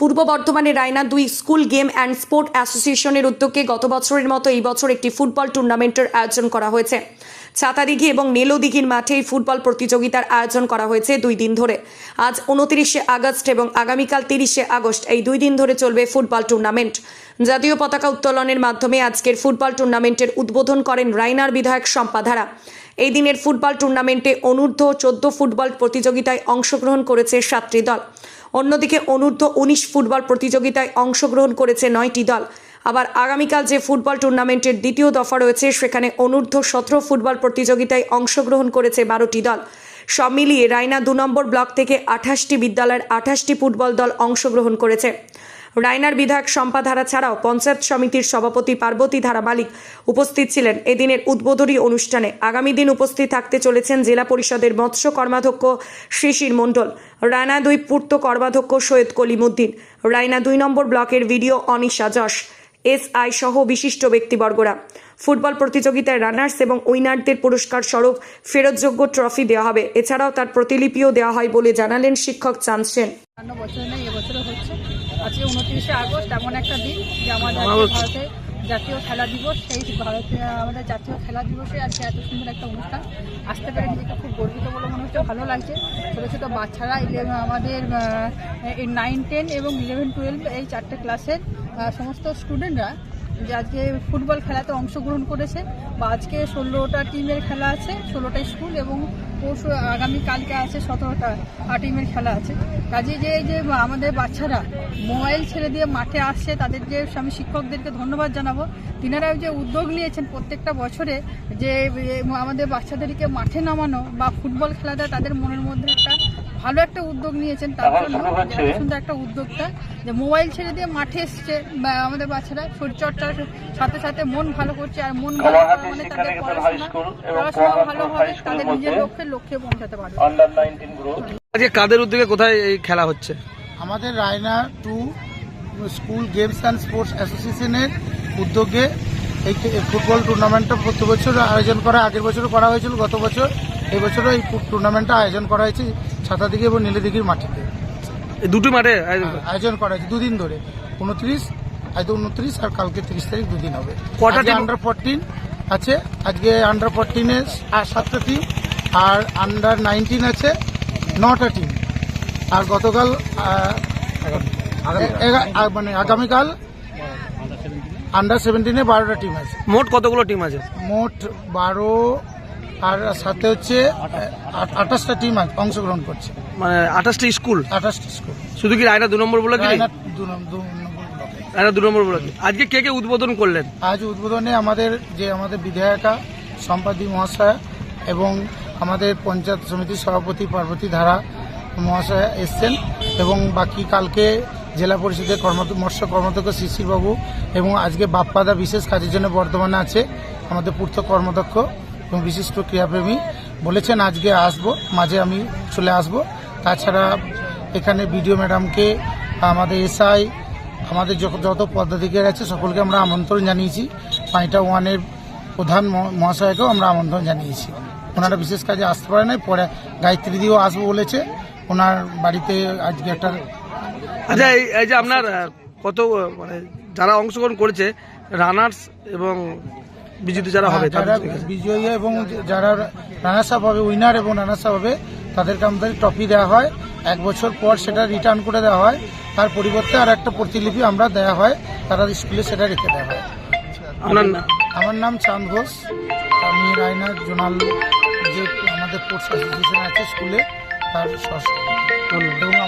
পূর্ব বর্ধমানের রায়না দুই school game and sport অ্যাসোসিয়েশনের উদ্যোগে গত বছরের মতো এই বছর একটি ফুটবল টুর্নামেন্টের আয়োজন করা হয়েছে। ছাতাদিঘি এবং নেলোদিঘির মাঠে এই ফুটবল প্রতিযোগিতার আয়োজন করা হয়েছে দুই দিন ধরে। আজ উনত্রিশে আগস্ট এবং আগামীকাল তিরিশে আগস্ট এই দুই দিন ধরে চলবে ফুটবল টুর্নামেন্ট। জাতীয় পতাকা উত্তোলনের মাধ্যমে আজকের ফুটবল টুর্নামেন্টের উদ্বোধন করেন রাইনার বিধায়ক সম্পাধারা এই দিনের ফুটবল টুর্নামেন্টে অনূর্ধ্ব চোদ্দ ফুটবল প্রতিযোগিতায় অংশগ্রহণ করেছে সাতটি দল। অন্যদিকে অনূর্ধ্ব উনিশ ফুটবল প্রতিযোগিতায় অংশগ্রহণ করেছে নয়টি দল। আবার আগামীকাল যে ফুটবল টুর্নামেন্টের দ্বিতীয় দফা রয়েছে, সেখানে অনূর্ধ্ব সতেরো ফুটবল প্রতিযোগিতায় অংশগ্রহণ করেছে বারোটি দল। সব মিলিয়ে রায়না দু নম্বর ব্লক থেকে আঠাশটি বিদ্যালয়ের আঠাশটি ফুটবল দল অংশগ্রহণ করেছে। রায়নার বিধায়ক শম্পা ধারা ছাড়াও পঞ্চায়েত সমিতির সভাপতি পার্বতী ধারা মালিক উপস্থিত ছিলেন। এদিনের উদ্বোধনী অনুষ্ঠানে আগামী দিন উপস্থিত থাকতে চলেছেন জেলা পরিষদের মৎস্য কর্মাধ্যক্ষ শিশির মণ্ডল, রায়না দুই পূর্ত কর্মাধ্যক্ষ সৈয়দ কলিমুদ্দিন, রায়না দুই নম্বর ব্লকের BDO Anisha Yash S I সহ বিশিষ্ট ব্যক্তিবর্গরা। ফুটবল প্রতিযোগিতায় রানার্স এবং উইনারদের পুরস্কার স্বরূপ ফেরতযোগ্য ট্রফি দেওয়া হবে। এছাড়াও তার প্রতিলিপিও দেওয়া হয় বলে জানালেন শিক্ষক চাঁদ সেন। বছর হচ্ছে। আজকে উনত্রিশে আগস্ট এমন একটা দিন যে আমাদের ভারতে জাতীয় খেলা দিবস। সেই ভারতে আমাদের জাতীয় খেলা দিবসে আজকে এত সুন্দর একটা অনুষ্ঠান। আসতে পারে নিজেকে খুব গর্বিত বলে মনে হচ্ছে ভালো লাগছে। ছোটো ছোটো বাচ্চারা ইলেভেন আমাদের নাইন টেন এবং ইলেভেন টুয়েলভ এই চারটে ক্লাসের সমস্ত স্টুডেন্টরা যে আজকে ফুটবল খেলাতে অংশগ্রহণ করেছে বা আজকে ষোলোটা টিমের খেলা আছে ষোলোটা স্কুল এবং পরশু, আগামী কালকে আছে সতেরোটা টিমের খেলা আছে। কাজে যে যে আমাদের বাচ্চারা মোবাইল ছেড়ে দিয়ে মাঠে আসছে, তাদের যে আমি শিক্ষকদেরকে ধন্যবাদ জানাব। তিনারা যে উদ্যোগ নিয়েছেন প্রত্যেকটা বছরে যে আমাদের বাচ্চাদেরকে মাঠে নামানো বা ফুটবল খেলাটা তাদের মনের মধ্যে একটা ভালো একটা উদ্যোগ নিয়েছেন তার জন্য সুন্দর একটা উদ্যোগটা। যে মোবাইল ছেড়ে দিয়ে মাঠে এসছে বা আমাদের বাচ্চারা শরীরচর্চার সাথে সাথে মন ভালো করছে আর মন ভালো মানে তাদের পড়াশোনা ভালো হবে তাদের নিজের লক্ষ্যে লক্ষ্যে পৌঁছাতে পারবে। আজকে কাদের উদ্যোগে কোথায় এই খেলা হচ্ছে? আমাদের Raina two school games and sports অ্যাসোসিয়েশনের উদ্যোগে এই এই ফুটবল টুর্নামেন্টটা প্রতি বছর আয়োজন করা আগের বছরও করা হয়েছিল গত বছর এই বছরও এই টুর্নামেন্টটা আয়োজন করা হয়েছে। ছাতাদিঘি এবং নীলদিঘির মাটিতে। এই দুটি মাঠে আয়োজন করা। আয়োজন করা হয়েছে দুদিন ধরে। উনত্রিশ আজ উনত্রিশ আর কালকে তিরিশ তারিখ দুদিন হবে। কটা? আন্ডার ফোরটিন আছে আজকে আন্ডার ফোরটিনে সাতটা টিম আর আন্ডার নাইনটিন আছে নটা টিম আর গতকাল মানে আগামীকাল আন্ডার সেভেন্টিনে বারোটা টিম আছে। মোট কতগুলো টিম আছে? মোট বারো আর সাথে হচ্ছে আঠাশটা টিম অংশগ্রহণ করছে। মানে আঠাশটি স্কুল? আঠাশটা স্কুল। শুধু কি রায়না দু নম্বর বলে রায়না দু নম্বর বলে আজকে কে কে উদ্বোধন করলেন? আজ উদ্বোধনে আমাদের যে আমাদের বিধায়িকা সম্পাদী মহাশয়া এবং আমাদের পঞ্চায়েত সমিতির সভাপতি পার্বতী ধারা মহাশয়া এসছেন এবং বাকি কালকে জেলা পরিষদের কর্ম মৎস্য কর্মদক্ষ শিশিরবাবু এবং আজকে বাপ্পাদা বিশেষ কাজের জন্য বর্ধমানে আছে আমাদের পূর্ত কর্মদক্ষ এবং বিশিষ্ট ক্রীড়াপ্রেমী বলেছেন, আজকে আসব, মাঝে আমি চলে আসব। তাছাড়া এখানে বিডিও ম্যাডামকে, আমাদের এসআই, আমাদের যত- পদাধিকারী আছে, সকলকে আমরা আমন্ত্রণ জানিয়েছি। পাঁচটা ওয়ানের প্রধান মহ- মহাশয়কেও আমরা আমন্ত্রণ জানিয়েছি। ওনারা বিশেষ কাজে আসতে পারে নাই, পরে গায়ত্রী দিয়েও আসব বলেছে। ওনার বাড়িতে আজকে একটা আচ্ছা এই যে আপনার কত মানে যারা অংশগ্রহণ করেছে, রানার্স এবং বিজেপি যারা হবে হ্যাঁ, যারা। বিজয়ী এবং যারা রানার্স আপ হবে উইনার এবং রানার্স আপ হবে তাদেরকে আমাদের ট্রফি দেওয়া হয়। এক বছর পর সেটা রিটার্ন করে দেওয়া হয়। তার পরিবর্তে আর একটা প্রতিলিপি আমরা দেওয়া হয় তারা স্কুলে সেটা রেখে দেওয়া হয়। আমার নাম চাঁদ ঘোষ। আমি রায়না জোনাল যে আমাদের স্পোর্টস অ্যাসোসিয়েশন আছে স্কুলে তার সহ